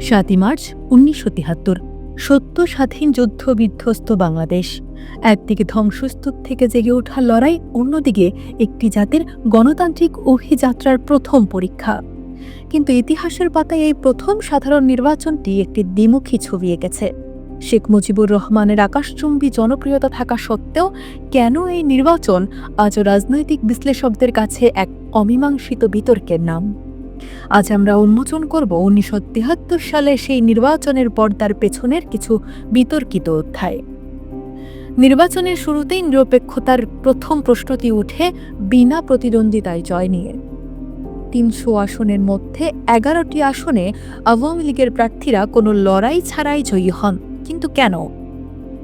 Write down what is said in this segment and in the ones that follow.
সাতই মার্চ উনিশশো তিয়াত্তর সত্য স্বাধীন যুদ্ধ বিধ্বস্ত বাংলাদেশ। একদিকে ধ্বংসস্তূপ থেকে জেগে ওঠা লড়াই, অন্যদিকে একটি জাতির গণতান্ত্রিক অভিযাত্রার প্রথম পরীক্ষা। কিন্তু ইতিহাসের পাতায় এই প্রথম সাধারণ নির্বাচনটি একটি দ্বিমুখী ছবি এঁকেছে। শেখ মুজিবুর রহমানের আকাশচুম্বী জনপ্রিয়তা থাকা সত্ত্বেও কেন এই নির্বাচন আজও রাজনৈতিক বিশ্লেষকদের কাছে এক অমীমাংসিত বিতর্কের নাম? আজ আমরা উন্মোচন করব উনিশশো তিয়াত্তর সালে সেই নির্বাচনের পর্দার পেছনের কিছু বিতর্কিত অধ্যায়। নির্বাচনের শুরুতেই নিরপেক্ষতার প্রথম প্রশ্নটি উঠে বিনা প্রতিদ্বন্দ্বিতায় জয় নিয়ে। তিনশো আসনের মধ্যে এগারোটি আসনে আওয়ামী লীগের প্রার্থীরা কোনো লড়াই ছাড়াই জয়ী হন। কিন্তু কেন?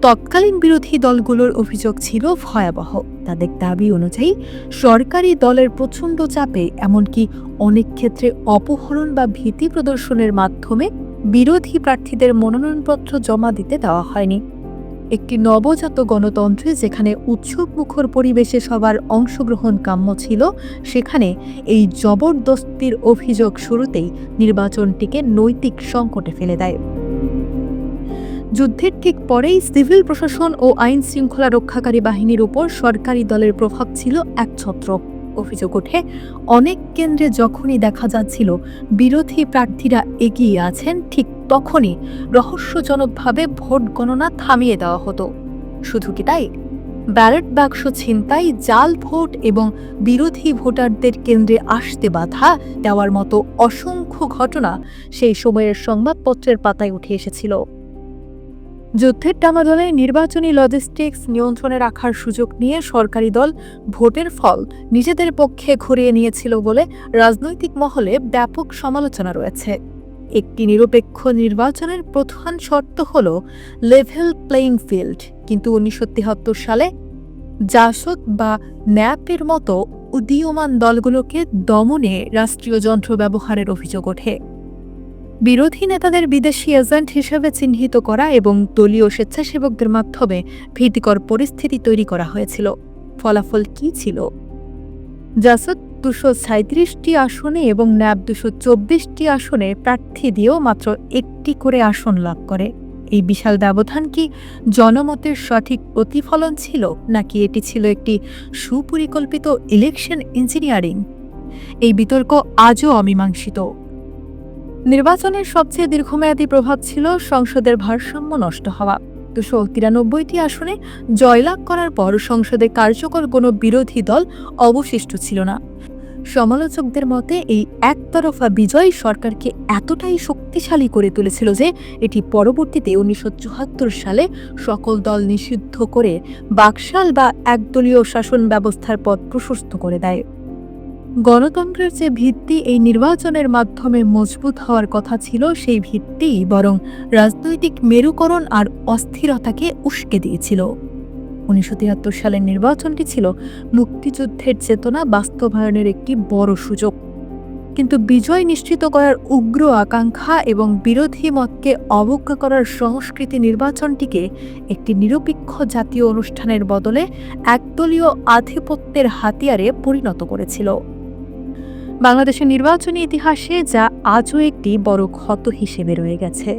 তৎকালীন বিরোধী দলগুলোর অভিযোগ ছিল ভয়াবহ। তাদের দাবি অনুযায়ী সরকারি দলের প্রচণ্ড চাপে, এমনকি অনেক ক্ষেত্রে অপহরণ বা ভীতি প্রদর্শনের মাধ্যমে বিরোধী প্রার্থীদের মনোনয়নপত্র জমা দিতে দেওয়া হয়নি। একটি নবজাত গণতন্ত্রে যেখানে উৎসব মুখর পরিবেশে সবার অংশগ্রহণ কাম্য ছিল, সেখানে এই জবরদস্তির অভিযোগ শুরুতেই নির্বাচনটিকে নৈতিক সংকটে ফেলে দেয়। যুদ্ধের ঠিক পরেই সিভিল প্রশাসন ও আইন শৃঙ্খলা রক্ষাকারী বাহিনীর উপর সরকারি দলের প্রভাব ছিল একছত্র অভিযোগ ওঠে, অনেক কেন্দ্রে যখনই দেখা যাচ্ছিল বিরোধী প্রার্থীরা এগিয়ে আছেন, ঠিক তখনই রহস্যজনকভাবে ভোট গণনা থামিয়ে দেওয়া হতো। শুধু কি তাই? ব্যালট বাক্স ছিনতাই, জাল ভোট এবং বিরোধী ভোটারদের কেন্দ্রে আসতে বাধা দেওয়ার মতো অসংখ্য ঘটনা সেই সময়ের সংবাদপত্রের পাতায় উঠে এসেছিল। যুদ্ধের ডামাডোলে নির্বাচনী লজিস্টিক্স নিয়ন্ত্রণে রাখার সুযোগ নিয়ে সরকারি দল ভোটের ফল নিজেদের পক্ষে ঘুরিয়ে নিয়েছিল বলে রাজনৈতিক মহলে ব্যাপক সমালোচনা রয়েছে। একটি নিরপেক্ষ নির্বাচনের প্রধান শর্ত হল লেভেল প্লেইং ফিল্ড কিন্তু উনিশশো তিয়াত্তর সালে জাসদ বা ন্যাপের মতো উদীয়মান দলগুলোকে দমনে রাষ্ট্রীয় যন্ত্র ব্যবহারের অভিযোগ ওঠে। বিরোধী নেতাদের বিদেশি এজেন্ট হিসেবে চিহ্নিত করা এবং দলীয় স্বেচ্ছাসেবকদের মাধ্যমে ভীতিকর পরিস্থিতি তৈরি করা হয়েছিল। ফলাফল কি ছিল? জাসদ দুশো সাঁত্রিশটি আসনে এবং ন্যাব দুশো চব্বিশটি আসনে প্রার্থী দিয়েও মাত্র একটি করে আসন লাভ করে। এই বিশাল ব্যবধান কি জনমতের সঠিক প্রতিফলন ছিল, নাকি এটি ছিল একটি সুপরিকল্পিত ইলেকশন ইঞ্জিনিয়ারিং এই বিতর্ক আজও অমীমাংসিত। নির্বাচনের সবচেয়ে দীর্ঘমেয়াদী প্রভাব ছিল সংসদের ভারসাম্য নষ্ট হওয়া। দুশো তিরানব্বইটি আসনে জয়লাভ করার পর সংসদে কার্যকর কোনো বিরোধী দল অবশিষ্ট ছিল না। সমালোচকদের মতে, এই একতরফা বিজয় সরকারকে এতটাই শক্তিশালী করে তুলেছিল যে, এটি পরবর্তীতে উনিশশো চুয়াত্তর সালে সকল দল নিষিদ্ধ করে বাকশাল বা একদলীয় শাসন ব্যবস্থার পথ প্রশস্ত করে দেয়। গণতন্ত্রের যে ভিত্তি এই নির্বাচনের মাধ্যমে মজবুত হওয়ার কথা ছিল, সেই ভিত্তি বরং রাজনৈতিক মেরুকরণ আর অস্থিরতাকে উস্কে দিয়েছিল। উনিশশো তিয়াত্তর সালের নির্বাচনটি ছিল মুক্তিযুদ্ধের চেতনা বাস্তবায়নের একটি বড় সুযোগ। কিন্তু বিজয় নিশ্চিত করার উগ্র আকাঙ্ক্ষা এবং বিরোধী মতকে অবজ্ঞা করার সংস্কৃতি নির্বাচনটিকে একটি নিরপেক্ষ জাতীয় অনুষ্ঠানের বদলে একদলীয় আধিপত্যের হাতিয়ারে পরিণত করেছিল। বাংলাদেশের নির্বাচনী ইতিহাসে যা আজও একটি বড় ক্ষত হিসেবে রয়ে গেছে।